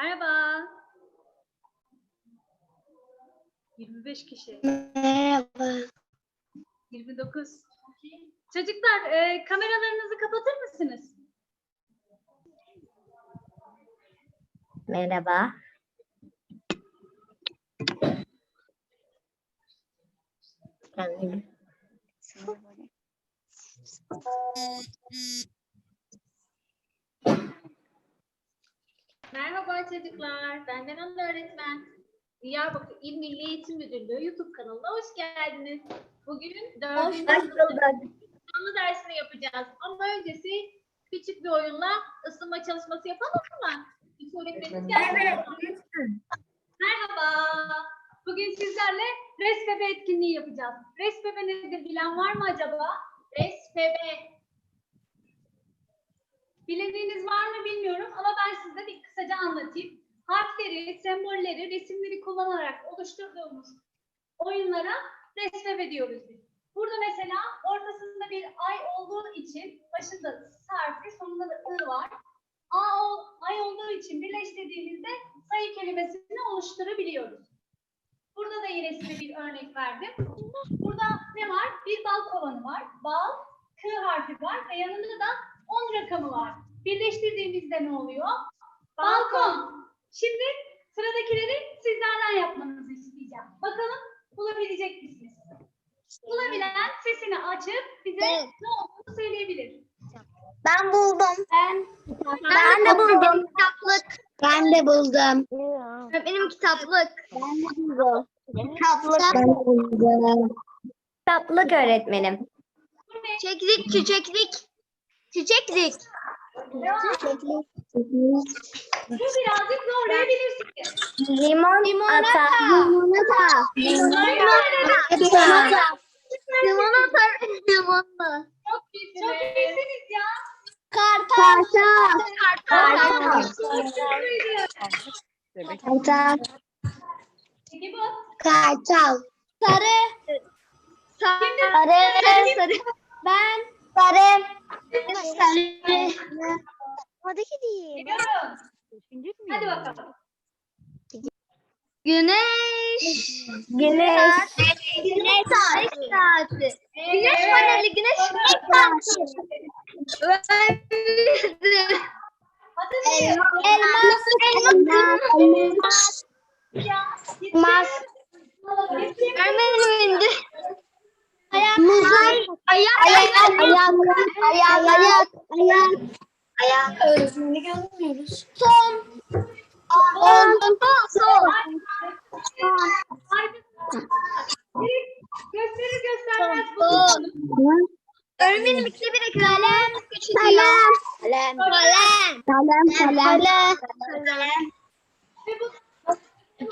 Merhaba. 25 kişi. Merhaba. 29. Çocuklar e, kameralarınızı kapatır mısınız? Merhaba. Ben Merhaba çocuklar. Ben Benan öğretmen. Diyarbakır İl Milli Eğitim Müdürlüğü YouTube kanalına hoş geldiniz. Bugün dördüncü canlı dersini yapacağız. Ama öncesi küçük bir oyunla ısınma çalışması yapalım mı? Bir öğretmenimiz geldi. Merhaba. Bugün sizlerle RESPB etkinliği yapacağız. RESPB nedir bilen var mı acaba? RESPB. Bilindiğiniz var mı bilmiyorum ama ben size bir kısaca anlatayım. Harfleri, sembolleri, resimleri kullanarak oluşturduğumuz oyunlara RESPB diyoruz biz. Burada mesela ortasında bir ay olduğu için başında S harfi, sonunda da I var. A, ol- ay olduğu için birleştirdiğimizde sayı kelimesini oluşturabiliyoruz. Burada da yine size bir örnek verdim. Burada ne var? Bir bal kovanı var. Bal, K harfi var ve yanında da 10 rakamı var. Birleştirdiğimizde ne oluyor? Balkon. Şimdi sıradakileri sizlerden yapmanızı isteyeceğim. Bakalım bulabilecek misiniz? Bulabilen sesini açıp bize Evet. ne olduğunu söyleyebilir. Ben buldum. Ben Ben de buldum. Kitaplık. Ben de buldum. Benim kitaplık. Ben de buldum. Kitaplık. Ben de buldum. Kitaplık öğretmenim. ne? Çiçeklik, çiçeklik. Çiçeklik. Bu birazcık zorlayabilirsiniz. Limon Limonata. ata. Limonata. Limonata. Limonata. Limonata. Çok, çok iyisiniz ya. Kartal. Kartal. Kartal. Bu? Kartal. Sarı. Sarı. Sarı. Sarı. Ben. Sarı. Sarı. Değil. Biliyorum. Hadi bakalım. Güneş. Güneş. Güneş saati. Güneş paneli, güneş saati. Ne? Elmas. Elmas. Son. On. Son. Gösteri göstermez Son. bu. Öğretmenim ikide bir kalem. Küçük Kalem. Kalem. Kalem. Kalem. Kalem. Kalem. Ve bu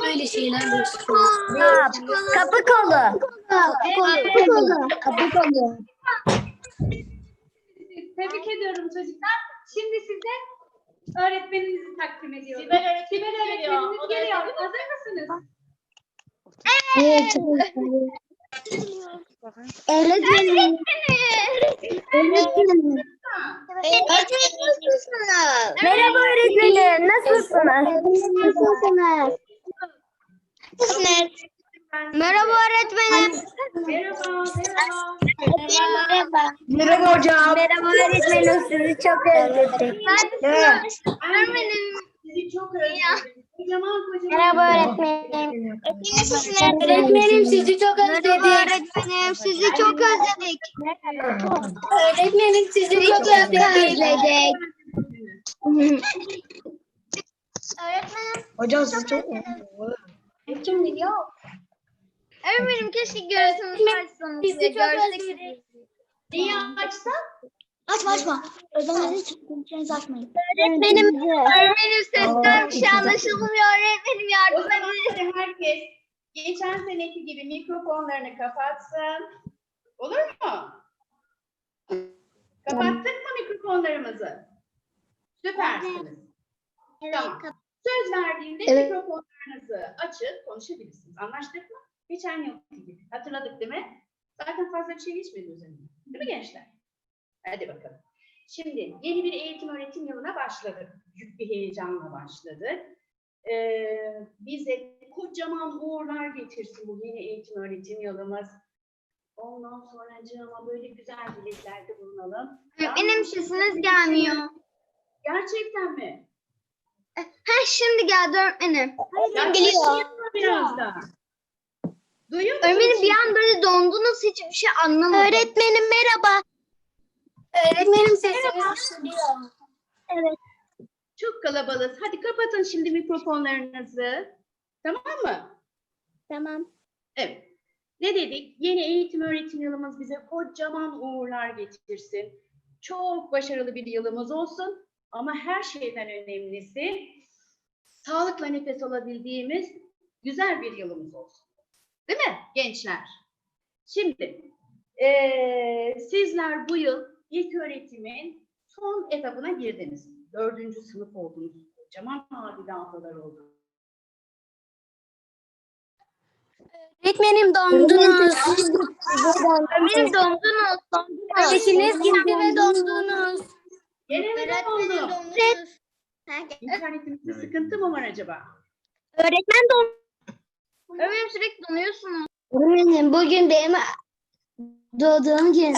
Böyle şeyler Kap. Kapı kolu. Kapı kolu. Kapı kolu. Tebrik ediyorum çocuklar. Şimdi size öğretmeninizi takdim ediyorum. Sibel öğretmenimiz Sibel geliyor. geliyor. Hazır mısınız? Evet. Öğretmenim. Öğretmenim. Merhaba öğretmenim. Nasılsınız? Nasılsınız? Merhaba öğretmenim. Merhaba, merhaba. Merhaba. Merhaba hocam. Merhaba öğretmenim. Sizi çok özledik. Ben Öğretmenim. Sizi çok kocaman. Merhaba öğretmenim. Öğretmenim sizi çok özledik. Merhaba öğretmenim sizi çok özledik. Öğretmenim sizi çok özledik. Öğretmenim. Hocam sizi çok Kim biliyor? Öğretmenim keşke görseniz açsanız. Bizi çok Görsek özledik. Neyi açsam? Açma açma. Öğretmenim çıkmayacağız açmayın. Öğretmenim. Öğretmenim sesler bir şey anlaşılmıyor. Öğretmenim yardım edin. herkes geçen seneki gibi mikrofonlarını kapatsın. Olur mu? Kapattık mı mikrofonlarımızı? Süpersiniz. Tamam. Söz verdiğimde Evet. mikrofonlarınızı açıp konuşabilirsiniz. Anlaştık mı? Geçen yıl gibi. Hatırladık değil mi? Zaten fazla bir şey geçmedi üzerinden. Değil mi gençler? Hadi bakalım. Şimdi yeni bir eğitim öğretim yılına başladık. Büyük bir heyecanla başladık. Ee, bize kocaman uğurlar getirsin bu yeni eğitim öğretim yılımız. Ondan sonra ama böyle güzel dileklerde bulunalım. Öğretmenim sesiniz gelmiyor. Gerçekten mi? Ha şimdi geldi öğretmenim. Mı biraz daha? Duyuyor musunuz? Öğretmenim bir an böyle dondunuz hiçbir şey anlamadım. Öğretmenim merhaba. Öğretmenim sesiniz Evet. Çok kalabalığız. Hadi kapatın şimdi mikrofonlarınızı. Tamam mı? Tamam. Evet. Ne dedik? Yeni eğitim öğretim yılımız bize kocaman uğurlar getirsin. Çok başarılı bir yılımız olsun. Ama her şeyden önemlisi sağlıkla nefes alabildiğimiz güzel bir yılımız olsun. Değil mi gençler? Şimdi eee, sizler bu yıl ilk öğretimin son etapına girdiniz. Dördüncü sınıf oldunuz. Kocaman mavi ablalar oldunuz. Öğretmenim dondunuz. Öğretmenim dondunuz. Sesiniz gitti ve dondunuz. Gene mi dondunuz. İnternetimizde sıkıntı mı var acaba? Öğretmen dondunuz. Öğretmenim sürekli donuyorsunuz. Öğretmenim bugün benim doğduğum gün.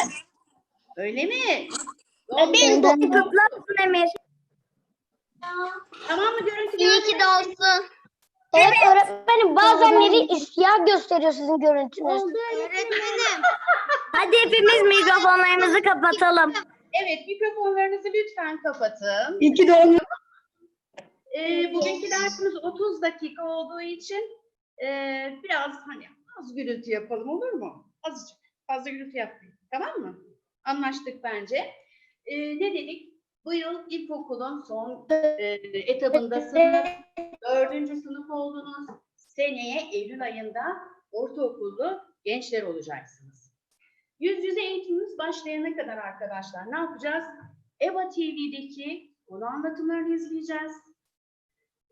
Öyle mi? Doğru. kutlu olsun Emir. Tamam mı görüntü? İyi ki de olsun. Evet öğretmenim bazenleri siyah gösteriyor sizin görüntünüz. Öğretmenim. Hadi hepimiz mikrofonlarımızı kapatalım. Evet mikrofonlarınızı lütfen kapatın. İki doğum Ee, bugünkü dersimiz 30 dakika olduğu için biraz hani az gürültü yapalım olur mu? Azıcık. Fazla gürültü yapmayın. Tamam mı? Anlaştık bence. Ee, ne dedik? Bu yıl ilkokulun son ee, etabındasınız. Dördüncü sınıf oldunuz. Seneye Eylül ayında ortaokullu gençler olacaksınız. Yüz yüze eğitimimiz başlayana kadar arkadaşlar ne yapacağız? EBA TV'deki konu anlatımlarını izleyeceğiz.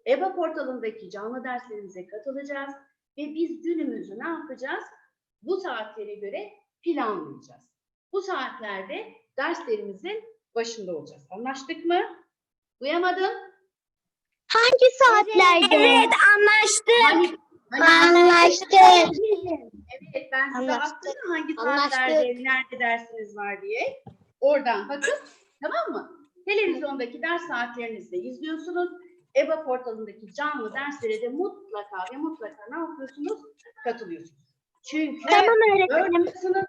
EBA portalındaki canlı derslerimize katılacağız ve biz günümüzü ne yapacağız? Bu saatlere göre planlayacağız. Bu saatlerde derslerimizin başında olacağız. Anlaştık mı? Duyamadım. Hangi saatlerde? Evet anlaştık. Hani, hani- Anlaştık. Evet ben size attım hangi Anlaştık. saatlerde nerede dersiniz var diye. Oradan bakın tamam mı? Televizyondaki ders saatlerinizi de izliyorsunuz. EBA portalındaki canlı derslere de mutlaka ve mutlaka ne yapıyorsunuz? Katılıyorsunuz. Çünkü Tamam öğretmenim. sınıf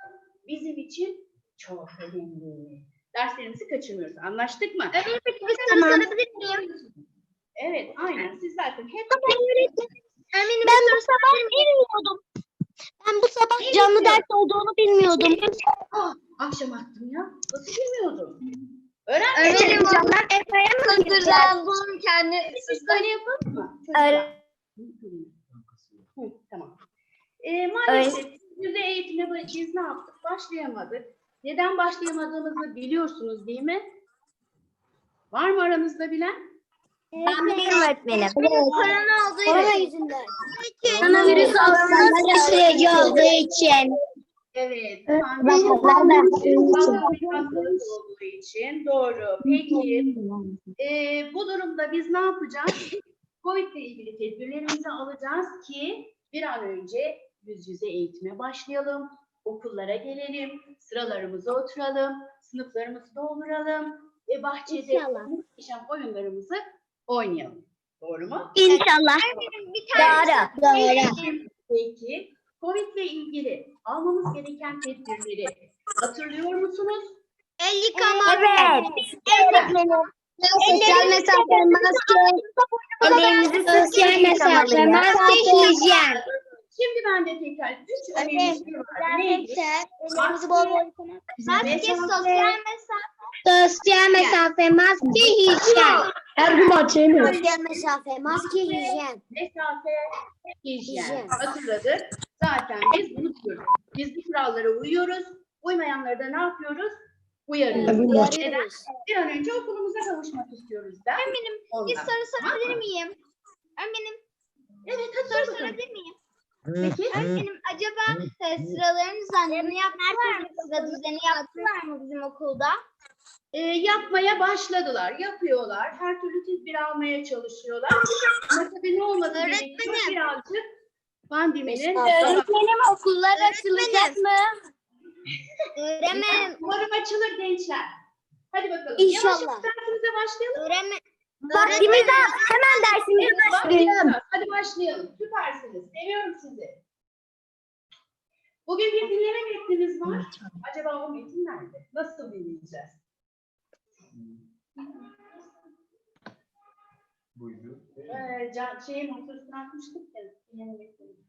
bizim için çok önemli. Derslerimizi kaçırmıyoruz. Anlaştık mı? Öğretmenim bir soru Tamam. sorabilir miyim? Evet, aynen. Siz zaten hep Öğretmenim Ben bu sabah bilmiyordum. Ben bu sabah canlı ders olduğunu bilmiyordum. Ah, akşam attım ya. Nasıl bilmiyordum? Öğren. Canlar Efe'ye mi gideceğiz? hatırlandım kendi. Siz böyle yapalım mı? Hı, tamam. Ee, maalesef yüzey eğitime bu- biz ne yaptık? Başlayamadık. Neden başlayamadığımızı biliyorsunuz değil mi? Var mı aranızda bilen? Ben biliyorum öğretmenim. Korona olduğu Korona yüzünden. Koronavirüs Koronavirüs olduğu için. Evet. Pandemi- ben- ben bir hastalık olduğu için. Doğru. Peki. Ee, bu durumda biz ne yapacağız? Covid ile ilgili tedbirlerimizi alacağız ki bir an önce yüz yüze eğitime başlayalım. Okullara gelelim, sıralarımıza oturalım, sınıflarımızı dolduralım ve bahçede İnşallah. muhteşem oyunlarımızı oynayalım. Doğru mu? İnşallah. Bir tane. Doğru. Peki, Covid ile ilgili almamız gereken tedbirleri hatırlıyor musunuz? El yıkama. Evet. Sosyal mesafe, maske. Ellerimizi sosyal mesafe, maske, hijyen. Şimdi ben de tekrar üç önemli şey var. Neydi? Ellerimizi bol bol yıkamak. Maske, sosyal mesafe. Sosyal mesafe, maske, hijyen. Her gün açayım Sosyal mesafe, maske, hijyen. Mesafe, hijyen. Hijyen. Hatırladık. Zaten biz bunu diyoruz. Biz bu kurallara uyuyoruz. Uymayanları da ne yapıyoruz? Uyarıyoruz. Neden? Bir an önce okulumuza kavuşmak istiyoruz da. Öğretmenim bir Ondan. soru sorabilir miyim? Öğretmenim Evet, bir hadi soru sor bakalım. sorabilir miyim? Peki. Öğretmenim acaba e, sıraların yaptılar mı? Sıra düzeni yaptılar mı bizim okulda? e, yapmaya başladılar, yapıyorlar. Her türlü tedbir almaya çalışıyorlar. Ama tabii ne gerekiyor? Öğretmenim. Birazcık pandeminin Öğretmenim okullar açılacak mı? Öğretmenim. Umarım açılır gençler. Hadi bakalım. İnşallah. Yavaş dersimize başlayalım. Öğretmen. Vaktimiz az. Hemen dersimize başlayalım. başlayalım. Hadi başlayalım. Süpersiniz. Seviyorum sizi. Bugün bir dinleme metnimiz var. Acaba o metin nerede? Nasıl dinleyeceğiz? Buydu. Ee, can, şeyin ortasına atmıştık ya. Dinleme metnini.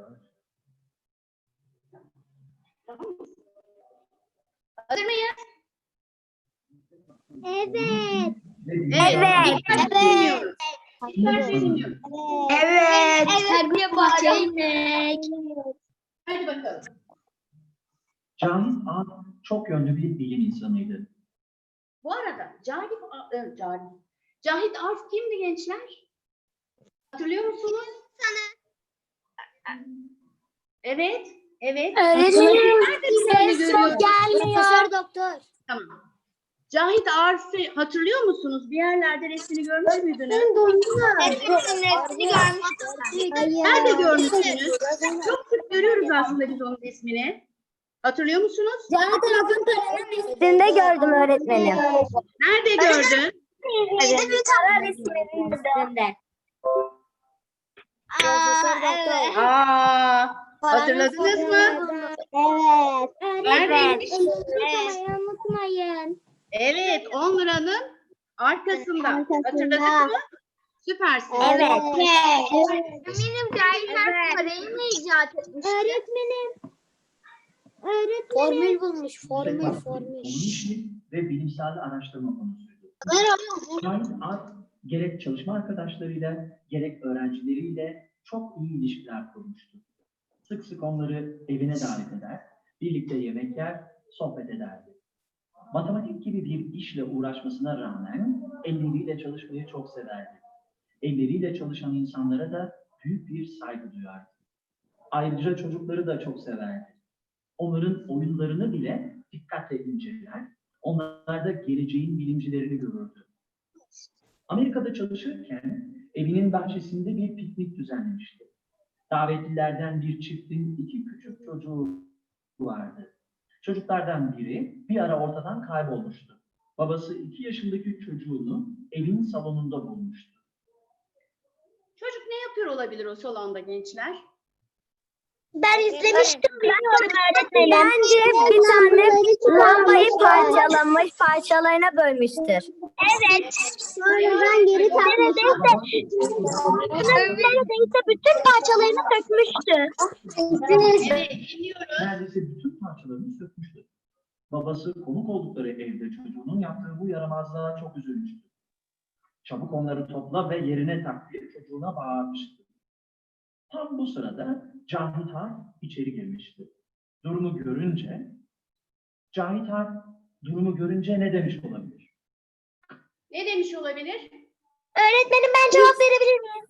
Yağış. Tamam mı? Hazır mıyız? Evet. Evet. Dikkatle dinliyoruz. Evet. Terbiye bahçeymek. Hadi bakalım. Cahit Ağ çok yönlü bir bilim insanıydı. Bu arada Cahit, e, Cahit, Cahit Arf kimdi gençler? Hatırlıyor musunuz? Evet, evet. Öğretmenim. Nerede bir tane görüyorum? Profesör doktor. Tamam. Cahit Arf'ı hatırlıyor musunuz? Bir yerlerde resmini görmüş müydünüz? Öğretmenim resmini görmüştüm. Nerede görmüşsünüz? Çok sık görüyoruz aslında biz onun resmini. Hatırlıyor musunuz? Yan tarafın kaleminin Üstünde gördüm öğretmenim. Nerede gördün? Evet. Kara resminin üstünde. Profesör doktor. Aa, hatırladınız mı? Evet. Neredeymiş? Unutmayın, unutmayın. Evet, 10 liranın arkasında. Hatırladınız mı? Süpersiniz. Evet. Eminim Cahitler parayı mı icat etmiş? Öğretmenim. Öğretmenim. Formül bulmuş. Formül, formül. ve bilimsel araştırma konusuydu. Cahit Ağ gerek çalışma arkadaşlarıyla gerek öğrencileriyle çok iyi ilişkiler kurmuştu. Sık sık onları evine davet eder, birlikte yemek yer, sohbet ederdi. Matematik gibi bir işle uğraşmasına rağmen elleriyle çalışmayı çok severdi. Elleriyle çalışan insanlara da büyük bir saygı duyardı. Ayrıca çocukları da çok severdi. Onların oyunlarını bile dikkatle inceler, onlarda geleceğin bilimcilerini görürdü. Amerika'da çalışırken evinin bahçesinde bir piknik düzenlemişti. Davetlilerden bir çiftin iki küçük çocuğu vardı. Çocuklardan biri bir ara ortadan kaybolmuştu. Babası iki yaşındaki çocuğunu evin salonunda bulmuştu. Çocuk ne yapıyor olabilir o salonda gençler? Ben izlemiştim biliyorum öğretmenim. Bence bir tane lambayı parçalamış, parçalarına bölmüştür. Evet. Sonradan geri takmış. Neredeyse bütün parçalarını sökmüştü. Evet. Neredeyse bütün parçalarını sökmüştü. Babası konuk oldukları evde çocuğunun yaptığı bu yaramazlığa çok üzülmüştü. Çabuk onları topla ve yerine tak diye çocuğuna bağırmıştı. Tam bu sırada Cahit Harp içeri girmişti. Durumu görünce, Cahit Harp durumu görünce ne demiş olabilir? Ne demiş olabilir? Öğretmenim ben cevap verebilir miyim?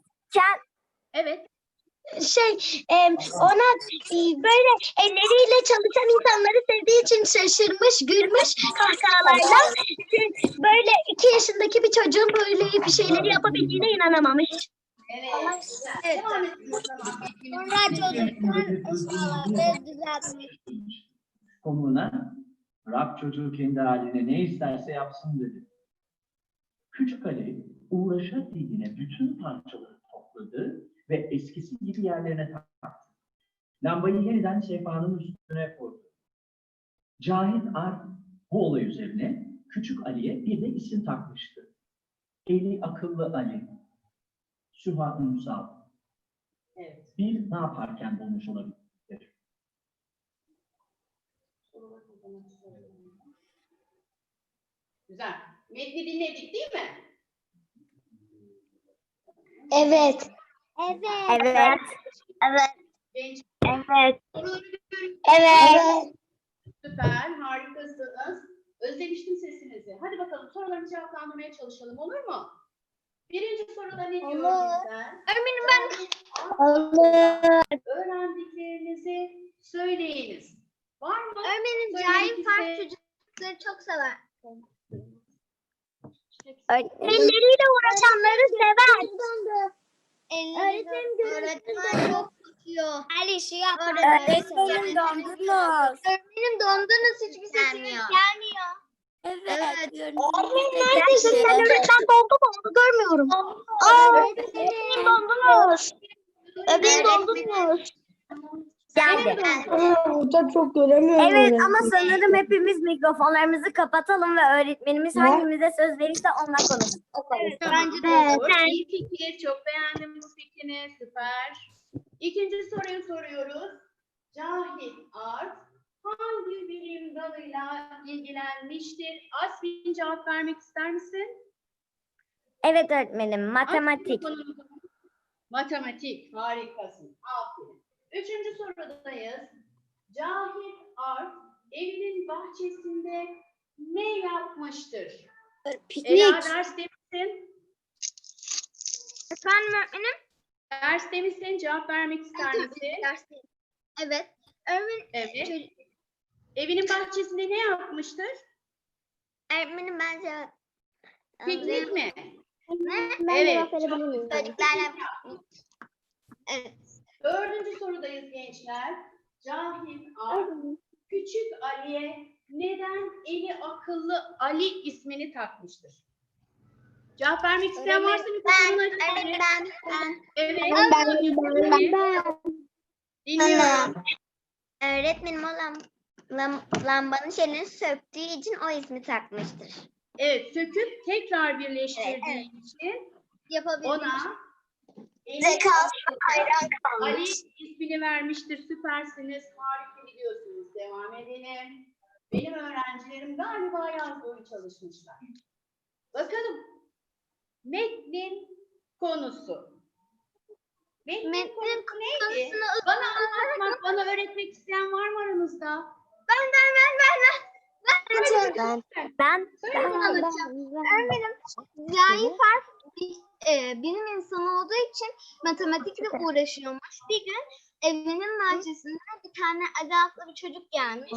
Evet. şey em, ona e, böyle elleriyle çalışan insanları sevdiği için şaşırmış, gülmüş kahkahalarla e, böyle iki yaşındaki bir çocuğun böyle bir şeyleri yapabildiğine inanamamış. Evet. güzel. Devam edin o zaman. Bırak çocuğu kendi haline ne isterse yapsın dedi. Küçük Ali uğraşa dilgine bütün parçaları topladı ve eskisi gibi yerlerine taktı. Lambayı yeniden sehpanın üstüne koydu. Cahit Ar bu olay üzerine Küçük Ali'ye bir de isim takmıştı. Eli akıllı Ali. Süha Ünsal. Evet. Bir ne yaparken bulmuş olabilir? Güzel. Metni dinledik değil mi? Evet. Evet. Evet. Evet. Genç. Evet. Soruları. Evet. Süper. Harikasınız. Özlemiştim sesinizi. Hadi bakalım sorularımızı cevaplandırmaya çalışalım olur mu? Birinci soruda ne diyor bizden? Öğretmenim ben Allah. Öğrendiklerinizi söyleyiniz. Var mı? Söylemek cahil fark çocukları çok sever. Elleriyle uğraşanları sever. Öğretmenim öğretmen çok tutuyor. Her işi yapar. Öğretmenim dondunuz. Öğretmenim dondunuz hiçbir sesiniz gelmiyor. Evet. Öğretmenim neredesin? Sen öğretmen dondu mu? Onu görmüyorum. Aa, öğretmenim dondunuz. Öğretmenim dondunuz. Geldi. Hocam çok göremiyorum. Evet ama sanırım hepimiz mikrofonlarımızı kapatalım ve öğretmenimiz hangimize söz verirse onunla konuşsun. Bence de Evet, olur. sen- İyi fikir. Çok beğendim bu fikrini. Süper. İkinci soruyu soruyoruz. Cahil Art hangi bilim dalıyla ilgilenmiştir? Asmin cevap vermek ister misin? Evet öğretmenim matematik. Matematik. Harikasın. Aferin. Üçüncü sorudayız. Cahil Art evinin bahçesinde ne yapmıştır? Ela ders demişsin. Efendim öğretmenim? Ders demişsin. Cevap vermek ister misin? Dersi. Evet. Öğretmenim, Evet. çocuk- Evinin bahçesinde ne yapmıştır? öğretmenim bence Piknik mi? Ne? Evet. Çocuklarla Evet. Dördüncü sorudayız gençler. Cahil Ar, küçük Ali'ye neden eli akıllı Ali ismini takmıştır? Cevap vermek isteyen varsa Ben, mikrofonunu açın. öğretmenim ben, ben. Evet. Ben, Dinliyorum. Öğretmenim o lam- lam- lambanın şeyini söktüğü için o ismi takmıştır. Evet, söküp tekrar birleştirdiği için Yapabilir. ona Zekası hayran Ali kalmış. ismini vermiştir. Süpersiniz. Harika gidiyorsunuz. Devam edelim. Benim öğrencilerim galiba yaz boyu çalışmışlar. Bakalım. Metnin konusu. Metnin, Metnin konusu neydi? Bana anlatmak, bana öğretmek isteyen var mı aranızda? Ben, ben, ben, ben, ben. Ben, Ben, ben, ben. Öğretmenim, Cahil Fark e, bilim insanı olduğu için matematikle uğraşıyormuş. Bir gün evinin bahçesinde bir tane Ali adlı bir çocuk gelmiş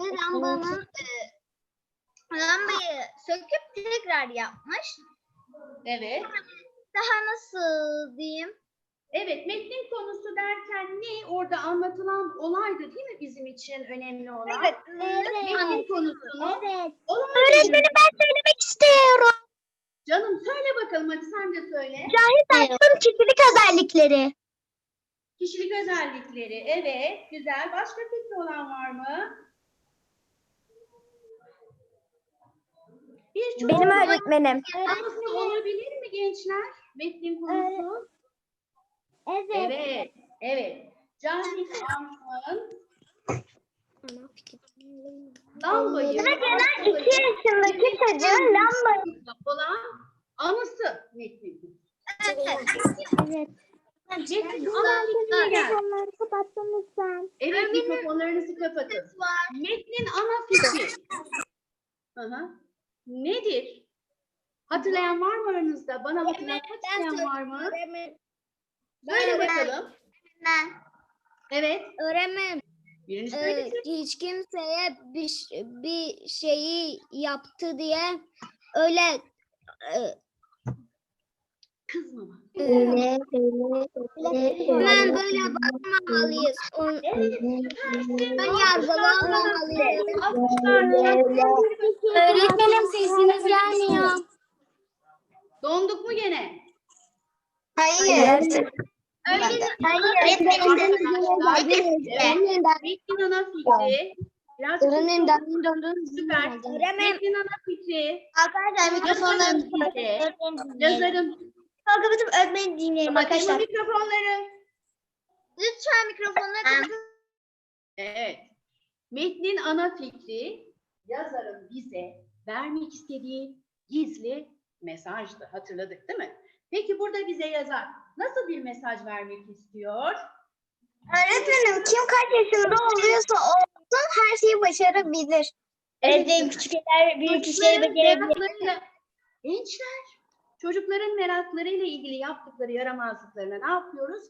ve lambanın e, lambayı söküp tekrar yapmış. Evet. Daha nasıl diyeyim? Evet, metnin konusu derken ne? Orada anlatılan olaydı değil mi bizim için önemli olan? Evet. Metnin konusunu. Evet. Öğretmenim ben söylemek istiyorum. Canım söyle bakalım hadi sen de söyle. Cahil Saçm'ın kişilik özellikleri. Kişilik özellikleri. Evet, güzel. Başka fikri olan var mı? Bir çocuk benim öğretmenim. konusu olabilir mi gençler? Metnin konusu. Evet, evet. Cahil Arfa'nın lambayı Mesela iki yaşındaki çocuğun lambayı olan anısı konusu. Evet. Metnin ana fikrine gel. Onları kapattın lütfen. Evet, mikrofonlarınızı kapatın. Metnin ana fikri. Hı. Nedir? Hatırlayan var mı aranızda? Bana hatırlatmak isteyen var mı? Söyle bakalım. Ben Evet. öğrenmem. Birinci Ee, söylesin. hiç kimseye bir, ş- bir şeyi yaptı diye öyle e, Kızmama. hemen böyle bakmamalıyız. On, ben yargılamamalıyız. Öğretmenim sesiniz gelmiyor. Donduk mu gene? Hayır. Metnin ana fikri. Biraz süper. Öğrenmem. Metnin ana fikri. Arkadaşlar Yazarın fikri. Yazarın. Kapatıp öğretmeni dinleyelim Kapatın arkadaşlar. mikrofonları. Lütfen mikrofonları kapatın. Evet. Metnin ana fikri yazarın bize vermek istediği gizli mesajdı. Hatırladık değil mi? Peki burada bize yazar nasıl bir mesaj vermek istiyor? Öğretmenim kim kaç yaşında oluyorsa olsun her şeyi başarabilir. Evet, en küçük şeyler büyük işleri becerebilir. cevaplarıyla- Gençler Çocukların meraklarıyla ilgili yaptıkları yaramazlıklarına ne yapıyoruz?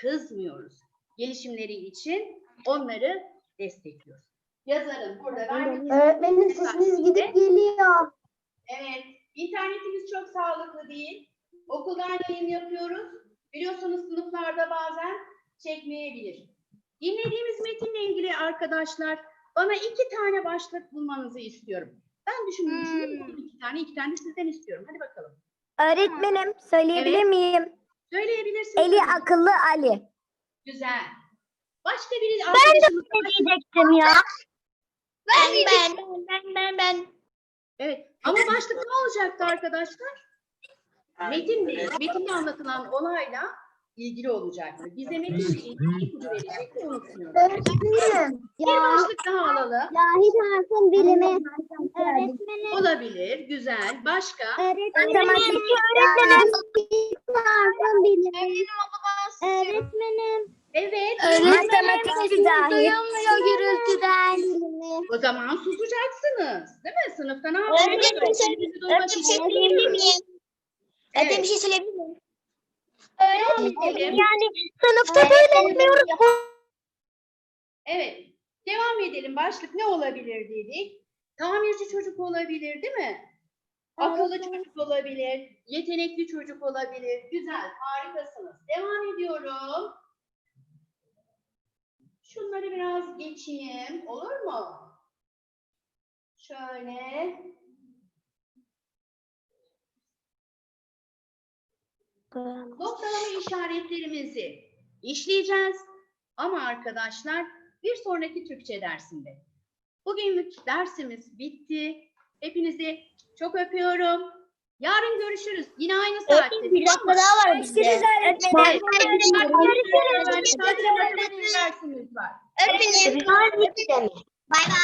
Kızmıyoruz. Gelişimleri için onları destekliyoruz. Yazarın burada vermek Öğretmenim sesiniz gidip geliyor. Evet, internetimiz çok sağlıklı değil. Okuldan yayın yapıyoruz. Biliyorsunuz sınıflarda bazen çekmeyebilir. Dinlediğimiz metinle ilgili arkadaşlar bana iki tane başlık bulmanızı istiyorum. Ben düşündüm, düşündüm, buldum iki tane, iki tane de sizden istiyorum. Hadi bakalım. Öğretmenim söyleyebilir Evet. miyim? Söyleyebilirsiniz. Eli tabii. akıllı Ali. Güzel. Başka bir arkadaşımız Ne diyecektim ya? Ben ben. Ben ben ben. Evet. Ama başlık ne olacaktı arkadaşlar? Metinle, metinde anlatılan olayla ilgili olacaktı. Bize metinle ilgili ipucu verecekti unutmuyorum. Öğretmenim. Bir başlık daha alalım. Lahit harfın bilimi. Öğretmenim. Olabilir. Güzel. Başka? Matematik öğretmenim. harfın bilimi. Öğretmenim Öğretmenim. Evet. Matematikçi. Duyulmuyor gürültüden. O zaman susacaksınız. Değil mi? Sınıfta ne yapıyorsunuz? Öğretmenim, Sesinizi duymak için miyim? Evet. şey söyleyebilir miyim? Öğretmenim. Yani sınıfta böyle yapmıyoruz. Evet. Devam edelim. Başlık ne olabilir dedik? Tamirci çocuk olabilir değil mi? Akıllı çocuk olabilir. Yetenekli çocuk olabilir. Güzel. Harikasınız. Devam ediyorum. Şunları biraz geçeyim. Olur mu? Şöyle. Noktalama işaretlerimizi işleyeceğiz. Ama arkadaşlar bir sonraki Türkçe dersinde. Bugünlük dersimiz bitti. Hepinizi çok öpüyorum. Yarın görüşürüz. Yine aynı saatte. Bir dakika daha var bizde. Görüşürüz öğretmenim. Görüşürüz. Dersimiz var. Öpünüz. Bay bay.